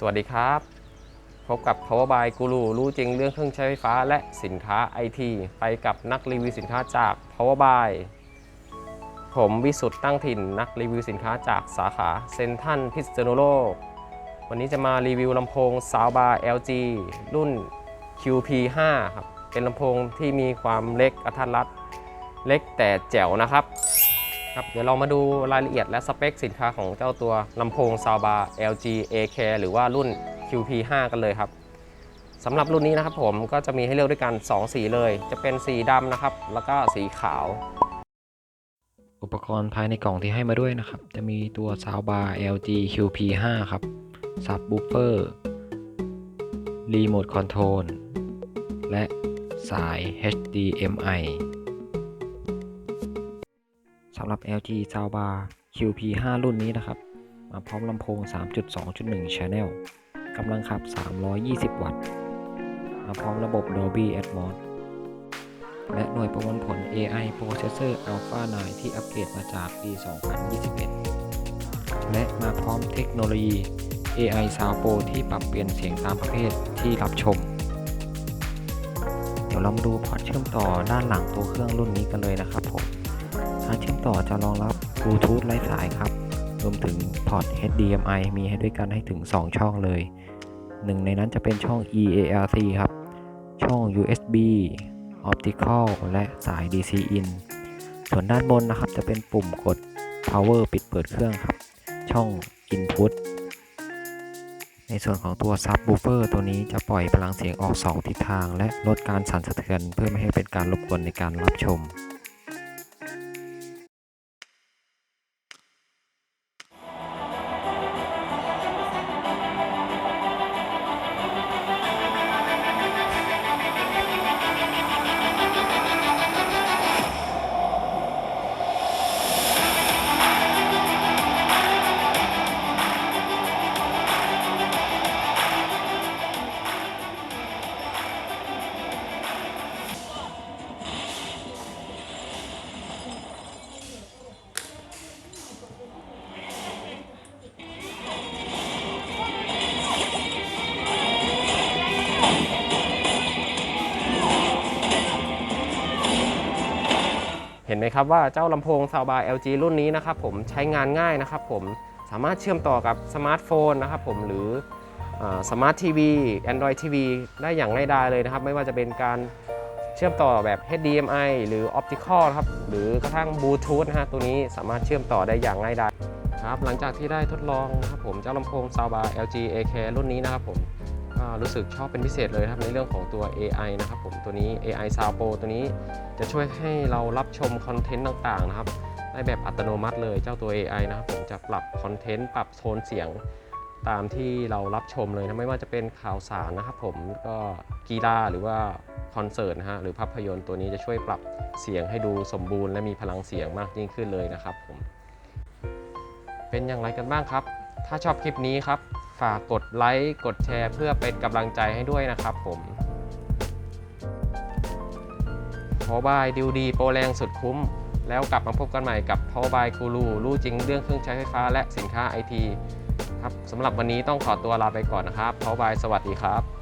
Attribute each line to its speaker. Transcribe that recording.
Speaker 1: สวัสดีครับ พบกับ Power by Guru รู้จริงเรื่องเครื่องใช้ไฟฟ้าและสินค้าไอทีไปกับนักรีวิวสินค้าจาก Power by ผมวิสุทธ์ตั้งถิ่นนักรีวิวสินค้าจากสาขาเซนทันพิษณุโลก วันนี้จะมารีวิวลำโพงซาวบาร์ LG รุ่น QP5 ครับ เป็นลำโพงที่มีความเล็กกระทัดรัด เล็กแต่แจ๋วนะครับ ครับเดี๋ยวเรามาดูรายละเอียดและสเปคสินค้าของเจ้าตัวลำโพงซาวบาร์ LG AK หรือว่ารุ่น QP5 กันเลยครับสำหรับรุ่นนี้นะครับผมก็จะมีให้เลือกด้วยกัน 2 สีเลย จะเป็นสีดำนะครับ แล้วก็สีขาว
Speaker 2: อุปกรณ์ภายในกล่องที่ให้มาด้วยนะครับ จะมีตัวซาวบาร์ LG QP5 ครับซับบูเฟอร์รีโมทคอนโทรลและสาย HDMI สำหรับ LG Soundbar QP5 รุ่นนี้นะครับ มาพร้อมลำโพง 3.2.1 Channel กำลังขับ 320 วัตต์ มาพร้อมระบบ Dolby Atmos และหน่วยประมวลผล AI Processor Alpha 9 ที่อัปเกรดมาจากปี 2021 และมาพร้อมเทคโนโลยี AI Sound Pro ที่ปรับเปลี่ยนเสียงตามประเภทที่รับชม เดี๋ยวเรามาดูพอร์ตเชื่อมต่อด้านหลังตัวเครื่องรุ่นนี้กันเลยนะครับผม การเชื่อมต่อจะรองรับบลูทูธไร้สายครับ รวมถึงพอร์ต HDMI มีให้ด้วยกันให้ถึง 2 ช่องเลย หนึ่งในนั้นจะเป็นช่อง EARC ครับ ช่อง USB Optical และสาย DC in ส่วนด้านบนนะครับจะเป็นปุ่มกด power ปิดเปิดเครื่องครับ ช่อง input ในส่วนของตัว subwoofer ตัวนี้จะปล่อยพลังเสียงออก 2 ทิศทาง และลดการสั่นสะเทือนเพื่อไม่ให้เป็นการรบกวนในการรับชม
Speaker 1: เห็นไหมครับว่าเจ้าลำโพงซาวบาร์ LG รุ่นนี้นะครับผมใช้งานง่ายนะครับผมสามารถเชื่อมต่อกับสมาร์ทโฟนนะครับผมหรือสมาร์ททีวี Android TV ได้อย่างง่ายดายเลยนะครับ ไม่ว่าจะเป็นการเชื่อมต่อแบบ HDMI หรือ Optical ครับหรือกระทั่งบลูทูธนะฮะตัวนี้สามารถเชื่อมต่อได้อย่างง่ายดายครับหลังจากที่ได้ทดลองนะครับผมเจ้าลำโพงซาวบาร์ LG AK รุ่นนี้นะครับผม รู้สึกชอบเป็นพิเศษเลยครับในเรื่องของตัว AI นะครับผมตัวนี้ AI Sound Pro ตัวนี้จะช่วยให้เรารับชมคอนเทนต์ต่างๆนะครับได้แบบอัตโนมัติเลยเจ้าตัว AI นะครับผมจะปรับคอนเทนต์ปรับโทนเสียงตามที่เรารับชมเลยนะไม่ว่าจะเป็นข่าวสารนะครับผมก็กีฬาหรือว่าคอนเสิร์ตนะฮะหรือภาพยนตร์ตัวนี้จะช่วยปรับเสียงให้ดูสมบูรณ์และมีพลังเสียงมากยิ่งขึ้นเลยนะครับผมเป็นอย่างไรกันบ้างครับ ถ้าชอบคลิปนี้ครับ ฝากกดไลค์กดแชร์ เพื่อเป็นกำลังใจให้ด้วยนะครับผมพอบายดิวดีโปรแรงสุดคุ้ม แล้วกลับมาพบกันใหม่กับพอบายกูรูรู้จริงเรื่องเครื่องใช้ไฟฟ้าและสินค้าไอทีครับสำหรับวันนี้ต้องขอตัวลาไปก่อนนะครับพอบายสวัสดีครับ